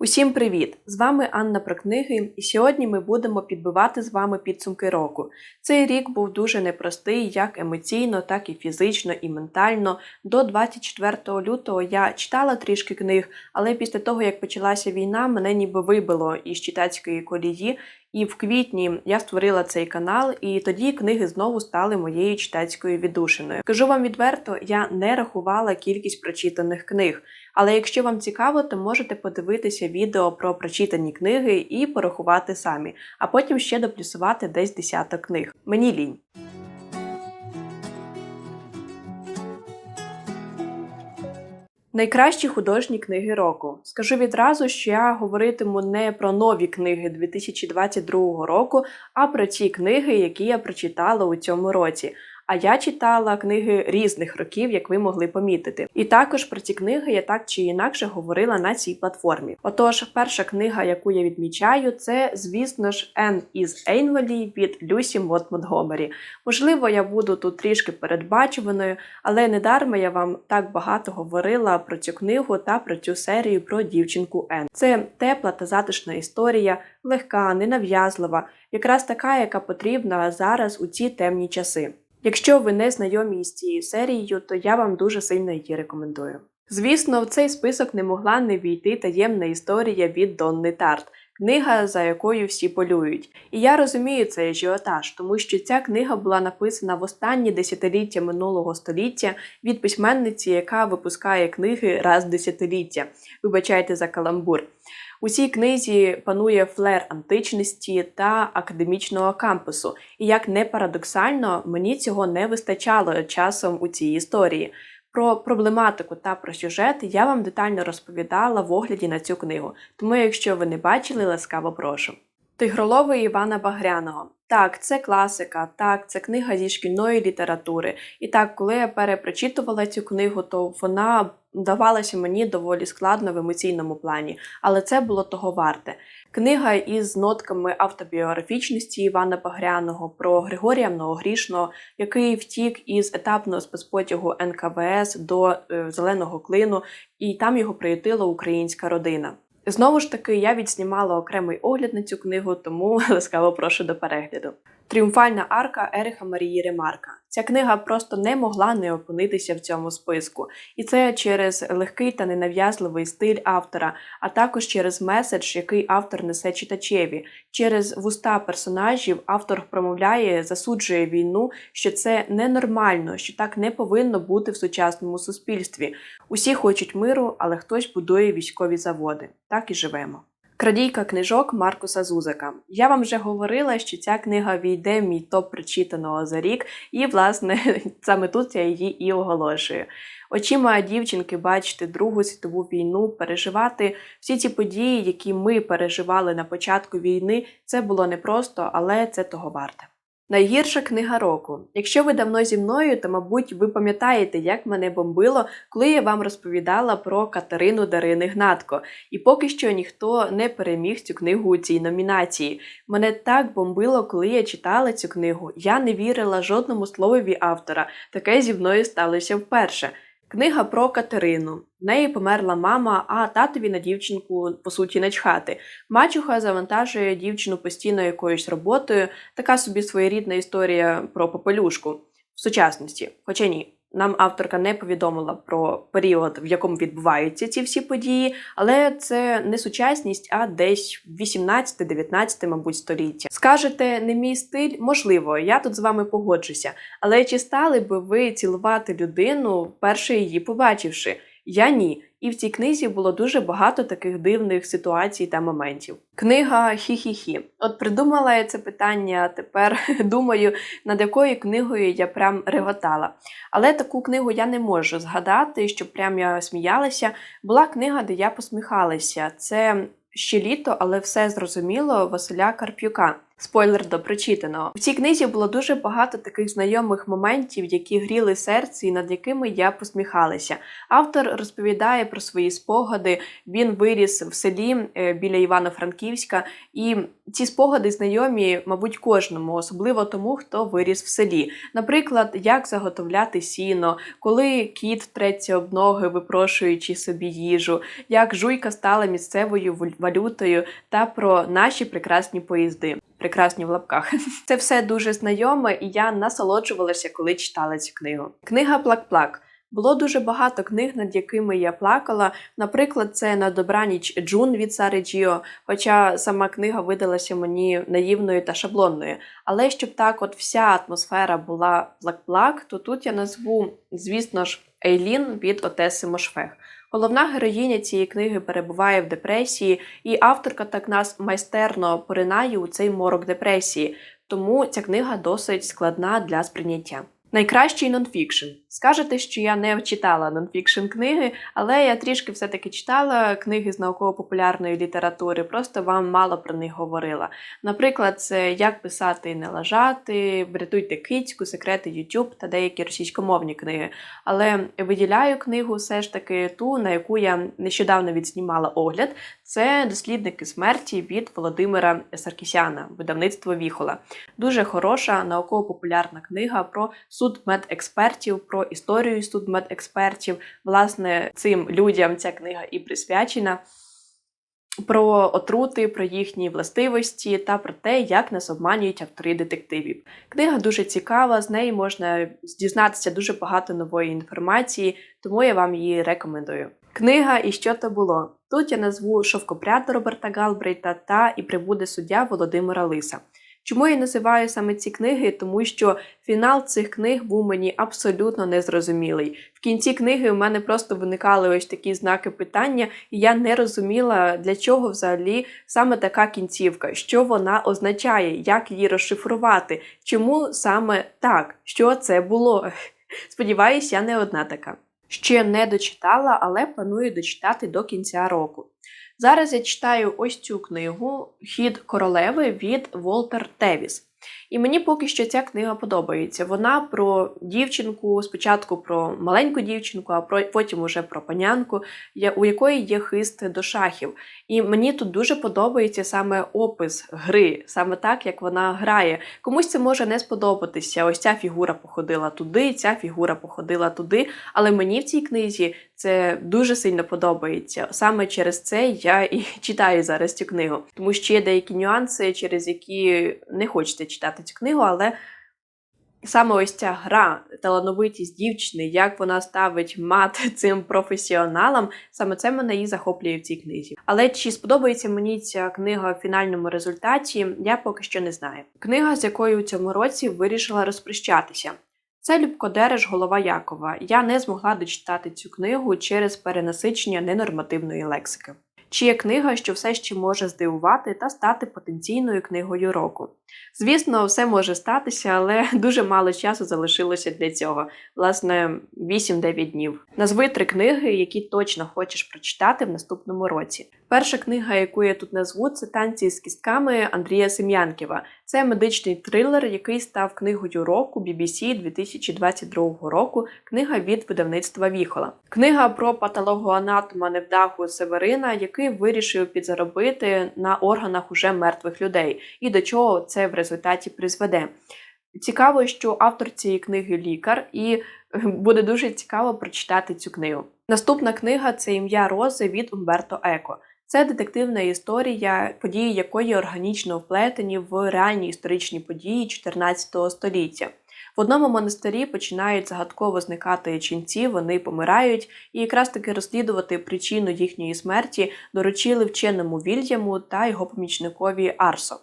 Усім привіт! З вами Анна про книги, і сьогодні ми будемо підбивати з вами підсумки року. Цей рік був дуже непростий, як емоційно, так і фізично, і ментально. До 24 лютого я читала трішки книг, але після того, як почалася війна, мене ніби вибило із читацької колії. І в квітні я створила цей канал, і тоді книги знову стали моєю читацькою віддушиною. Кажу вам відверто, я не рахувала кількість прочитаних книг. Але якщо вам цікаво, то можете подивитися відео про прочитані книги і порахувати самі, а потім ще доплюсувати десь десяток книг. Мені лінь. Найкращі художні книги року. Скажу відразу, що я говоритиму не про нові книги 2022 року, а про ті книги, які я прочитала у цьому році. А я читала книги різних років, як ви могли помітити. І також про ці книги я так чи інакше говорила на цій платформі. Отож, перша книга, яку я відмічаю, це, звісно ж, Ен із Ейнволі від Люсі Мот Монтгомері. Можливо, я буду тут трішки передбачуваною, але недарма я вам так багато говорила про цю книгу та про цю серію про дівчинку Ен. Це тепла та затишна історія, легка, ненав'язлива, якраз така, яка потрібна зараз у ці темні часи. Якщо ви не знайомі з цією серією, то я вам дуже сильно її рекомендую. Звісно, в цей список не могла не війти таємна історія від Донни Тарт, книга, за якою всі полюють. І я розумію цей ажіотаж, тому що ця книга була написана в останні десятиліття минулого століття від письменниці, яка випускає книги раз десятиліття. Вибачайте за каламбур. У цій книзі панує флер античності та академічного кампусу, і як не парадоксально, мені цього не вистачало часом у цій історії. Про проблематику та про сюжет я вам детально розповідала в огляді на цю книгу, тому якщо ви не бачили, ласкаво прошу. Тигролови Івана Багряного. Так, це класика, так, це книга зі шкільної літератури. І так, коли я перепрочитувала цю книгу, то вона давалася мені доволі складно в емоційному плані, але це було того варте. Книга із нотками автобіографічності Івана Багряного про Григорія Многогрішного, який втік із етапного спецпотягу НКВС до е, Зеленого клину, і там його приютила українська родина. Знову ж таки, я відснімала окремий огляд на цю книгу, тому ласкаво прошу до перегляду. Тріумфальна арка Ериха Марії Ремарка. Ця книга просто не могла не опинитися в цьому списку, і це через легкий та ненав'язливий стиль автора, а також через меседж, який автор несе читачеві. Через вуста персонажів автор промовляє, засуджує війну, що це ненормально, що так не повинно бути в сучасному суспільстві. Усі хочуть миру, але хтось будує військові заводи. Так і живемо. Крадійка книжок Маркуса Зузика. Я вам вже говорила, що ця книга війде в мій топ прочитаного за рік, і, власне, саме тут я її і оголошую. Очима дівчинки бачити Другу світову війну, переживати всі ці події, які ми переживали на початку війни, це було непросто, але це того варте. Найгірша книга року. Якщо ви давно зі мною, то, мабуть, ви пам'ятаєте, як мене бомбило, коли я вам розповідала про Катерину Дарини Гнатко. І поки що ніхто не переміг цю книгу у цій номінації. Мене так бомбило, коли я читала цю книгу. Я не вірила жодному словові автора. Таке зі мною сталося вперше. Книга про Катерину. В неї померла мама, а татові на дівчинку, по суті, начхати. Мачуха завантажує дівчину постійно якоюсь роботою, така собі своєрідна історія про попелюшку в сучасності. Хоча ні, нам авторка не повідомила про період, в якому відбуваються ці всі події, але це не сучасність, а десь 18-19, мабуть, століття. Скажете, не мій стиль? Можливо, я тут з вами погоджуся. Але чи стали би ви цілувати людину, перше її побачивши? Я ні. І в цій книзі було дуже багато таких дивних ситуацій та моментів. Книга Хі-хі-хі. От придумала я це питання, тепер думаю, над якою книгою я прям реготала. Але таку книгу я не можу згадати, що прям я сміялася. Була книга, де я посміхалася. Це ще літо, але все зрозуміло Василя Карп'юка. Спойлер до прочитаного. В цій книзі було дуже багато таких знайомих моментів, які гріли серце і над якими я посміхалася. Автор розповідає про свої спогади. Він виріс в селі е, біля Івано-Франківська, і Ці спогади знайомі, мабуть, кожному, особливо тому, хто виріс в селі. Наприклад, як заготовляти сіно, коли кіт треться об ноги, випрошуючи собі їжу, як жуйка стала місцевою валютою, та про наші прекрасні поїзди. Прекрасні в лапках. Це все дуже знайоме, і я насолоджувалася, коли читала цю книгу. Книга Плак-Плак. Було дуже багато книг, над якими я плакала. Наприклад, це на добраніч Джун від Сари Джіо, хоча сама книга видалася мені наївною та шаблонною. Але щоб так, от вся атмосфера була плак-плак, то тут я назву, звісно ж, Ейлін від Отеси Мошфех. Головна героїня цієї книги перебуває в депресії, і авторка так нас майстерно поринає у цей морок депресії, тому ця книга досить складна для сприйняття. Найкращий нонфікшн. Скажете, що я не читала нонфікшн книги, але я трішки все-таки читала книги з науково-популярної літератури, просто вам мало про них говорила. Наприклад, це як писати і не лажати, врятуйте кицьку, секрети YouTube та деякі російськомовні книги. Але виділяю книгу все ж таки ту, на яку я нещодавно відснімала огляд. Це дослідники смерті від Володимира Саркісяна, видавництво Віхола. Дуже хороша науково-популярна книга про судмедекспертів, про історію судмедекспертів. Власне, цим людям ця книга і присвячена. Про отрути, про їхні властивості та про те, як нас обманюють автори детективів. Книга дуже цікава, з неї можна дізнатися дуже багато нової інформації, тому я вам її рекомендую. Книга І що то було. Тут я назву Шовкопряд Роберта Галбрейта та І прибуде суддя Володимира Лиса. Чому я називаю саме ці книги? Тому що фінал цих книг був мені абсолютно незрозумілий. В кінці книги у мене просто виникали ось такі знаки питання, і я не розуміла, для чого взагалі саме така кінцівка, що вона означає, як її розшифрувати, чому саме так, що це було. Сподіваюсь, я не одна така. Ще не дочитала, але планую дочитати до кінця року. Зараз я читаю ось цю книгу Хід королеви від Волтер Тевіс. І мені поки що ця книга подобається. Вона про дівчинку, спочатку про маленьку дівчинку, а потім уже про панянку, у якої є хист до шахів. І мені тут дуже подобається саме опис гри, саме так, як вона грає. Комусь це може не сподобатися. Ось ця фігура походила туди, ця фігура походила туди. Але мені в цій книзі це дуже сильно подобається. Саме через це я і читаю зараз цю книгу, тому що є деякі нюанси, через які не хочеться читати цю книгу, але саме ось ця гра, талановитість дівчини, як вона ставить мат цим професіоналам, саме це мене і захоплює в цій книзі. Але чи сподобається мені ця книга в фінальному результаті, я поки що не знаю. Книга, з якою у цьому році вирішила розпрощатися. Це Любко Дереш Голова Якова. Я не змогла дочитати цю книгу через перенасичення ненормативної лексики. Чи є книга, що все ще може здивувати та стати потенційною книгою року? Звісно, все може статися, але дуже мало часу залишилося для цього. Власне, 8-9 днів. Назви три книги, які точно хочеш прочитати в наступному році. Перша книга, яку я тут назву, це танці з кістками Андрія Сем'янківа. Це медичний трилер, який став книгою року BBC 2022 року. Книга від видавництва Віхола. Книга про патологоанатома невдаху Северина, який вирішив підзаробити на органах уже мертвих людей, і до чого це в результаті призведе. Цікаво, що автор цієї книги лікар, і е, буде дуже цікаво прочитати цю книгу. Наступна книга це ім'я Рози від Умберто Еко. Це детективна історія, події якої органічно вплетені в реальні історичні події 14 століття. В одному монастирі починають загадково зникати ченці, вони помирають, і якраз таки розслідувати причину їхньої смерті доручили вченому Вільяму та його помічникові Арсо.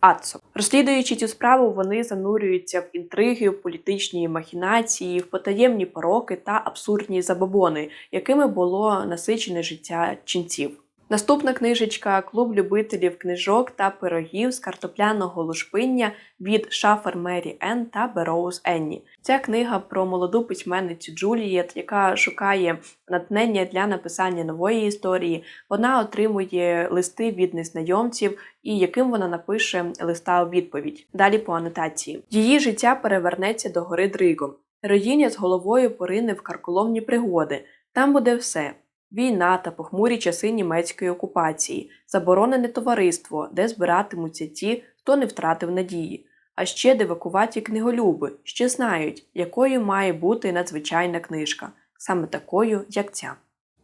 Ацо. Розслідуючи цю справу, вони занурюються в інтриги, в політичні махінації, в потаємні пороки та абсурдні забобони, якими було насичене життя ченців. Наступна книжечка Клуб любителів книжок та пирогів з картопляного лушпиння від Шафер Мері Енн та Бероуз Енні. Ця книга про молоду письменницю Джулієт, яка шукає натхнення для написання нової історії. Вона отримує листи від незнайомців, і яким вона напише листа у відповідь. Далі по анотації. Її життя перевернеться до гори Дригом. Героїня з головою порине в карколомні пригоди. Там буде все. Війна та похмурі часи німецької окупації, заборонене товариство, де збиратимуться ті, хто не втратив надії, а ще девакуваті книголюби, що знають, якою має бути надзвичайна книжка, саме такою, як ця.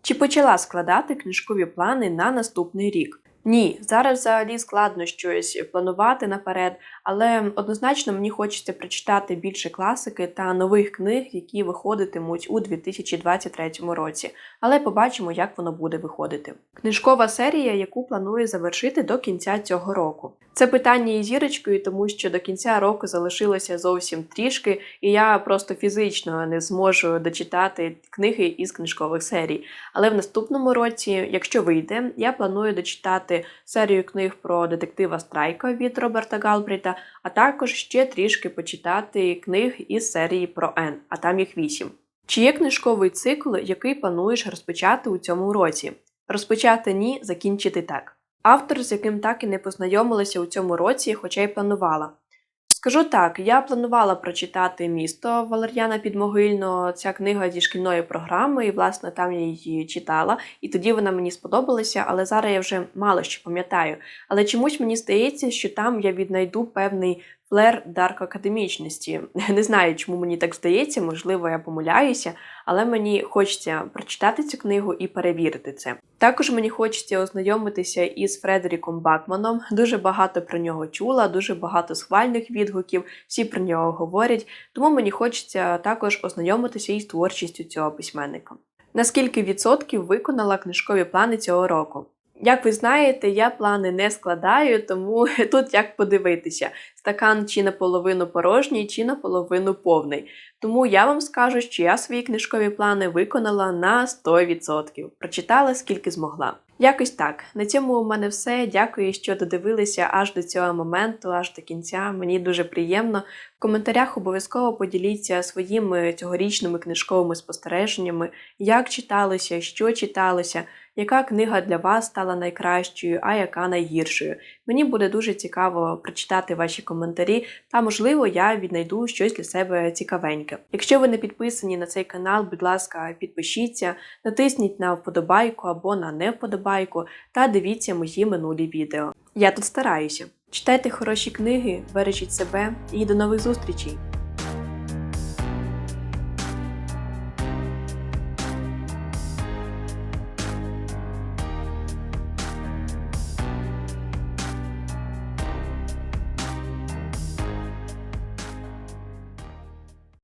Чи почала складати книжкові плани на наступний рік? Ні, зараз взагалі складно щось планувати наперед, але однозначно мені хочеться прочитати більше класики та нових книг, які виходитимуть у 2023 році. Але побачимо, як воно буде виходити. Книжкова серія, яку планую завершити до кінця цього року. Це питання із зірочкою, тому що до кінця року залишилося зовсім трішки, і я просто фізично не зможу дочитати книги із книжкових серій. Але в наступному році, якщо вийде, я планую дочитати серію книг про детектива Страйка від Роберта Галбріта, а також ще трішки почитати книг із серії про Н, а там їх вісім. Чи є книжковий цикл, який плануєш розпочати у цьому році? Розпочати ні, закінчити так. Автор, з яким так і не познайомилася у цьому році, хоча й планувала. Скажу так, я планувала прочитати місто Валер'яна Підмогильного. Ця книга зі шкільної програми, і власне там я її читала, і тоді вона мені сподобалася, але зараз я вже мало що пам'ятаю. Але чомусь мені здається, що там я віднайду певний флер дарк академічності. Не знаю, чому мені так здається, можливо, я помиляюся, але мені хочеться прочитати цю книгу і перевірити це. Також мені хочеться ознайомитися із Фредеріком Бакманом. Дуже багато про нього чула, дуже багато схвальних відгуків, всі про нього говорять. Тому мені хочеться також ознайомитися із творчістю цього письменника. Наскільки відсотків виконала книжкові плани цього року? Як ви знаєте, я плани не складаю, тому тут як подивитися: стакан чи наполовину порожній, чи наполовину повний. Тому я вам скажу, що я свої книжкові плани виконала на 100%. Прочитала скільки змогла. Якось так. На цьому у мене все. Дякую, що додивилися аж до цього моменту, аж до кінця. Мені дуже приємно. В коментарях обов'язково поділіться своїми цьогорічними книжковими спостереженнями, як читалося, що читалося, яка книга для вас стала найкращою, а яка найгіршою. Мені буде дуже цікаво прочитати ваші коментарі, та, можливо, я віднайду щось для себе цікавеньке. Якщо ви не підписані на цей канал, будь ласка, підпишіться, натисніть на вподобайку або на не вподобайку та дивіться мої минулі відео. Я тут стараюся. Читайте хороші книги, бережіть себе і до нових зустрічей!